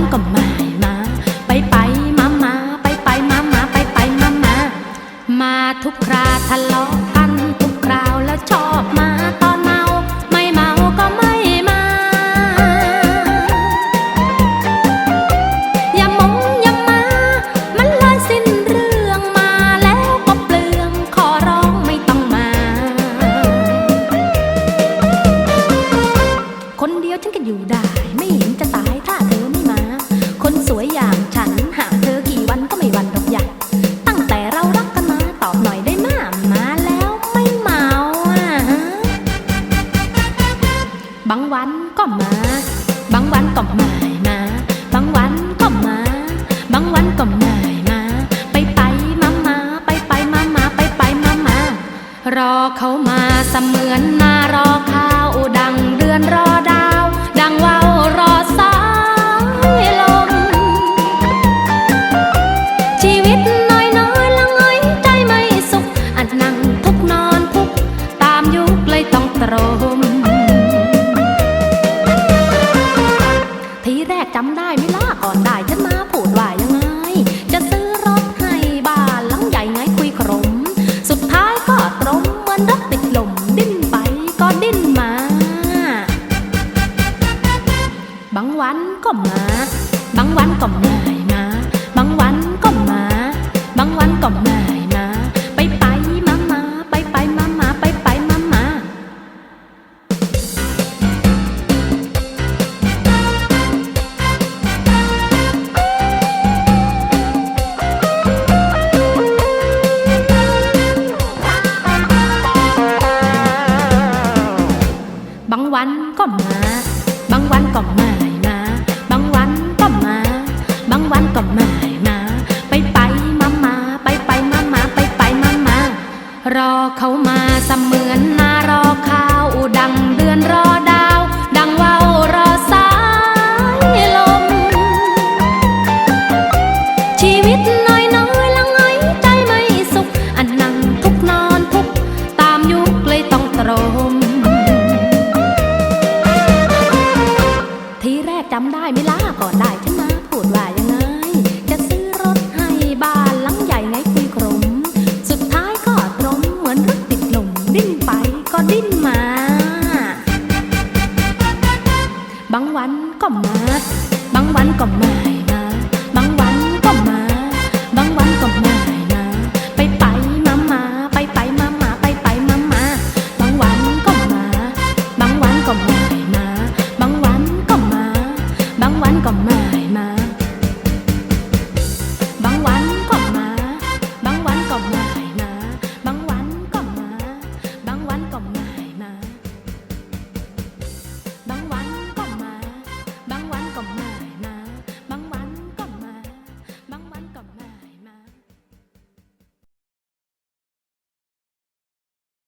มันก็มามา ไปไปมามาไปไปมามาไปไปมามา มาทุกคราทะเลาะกันทุกคราวแล้วชอบมาตอนเมา ไม่เมาก็ไม่มา อย่ามงอย่ามา มันเลยสิ้นเรื่องมาแล้วก็เปลืองขอร้องไม่ต้องมา คนเดียวฉันก็อยู่ได้ไม่ บางวันก็มา บางวันก็ไม่มา บางวันก็มา บางวันก็ไม่มา ไปไปมามา ไปไปมามา ไปไปมามารอเขามาเสมือนนารอข้าวดังเดือนรอดาว ดังว่าวรอสายลม ชีวิตน้อยน้อยละงอยใจไม่สุขอัดนั่งทุกนอนทุก ตามยุคเลยต้องตรมางวันก็ไม่มา บางวันก็มา บางวันก็ไม่มา ไปไปมามาไปไปมามาไปไปมามาบางวันก็มา บางวันก็ไม่มา ไปไปมามาไปไปมามาไปไปมามารอเขามาเสมือนนารอข้าวดังเดือนรอด ก็ไม่มา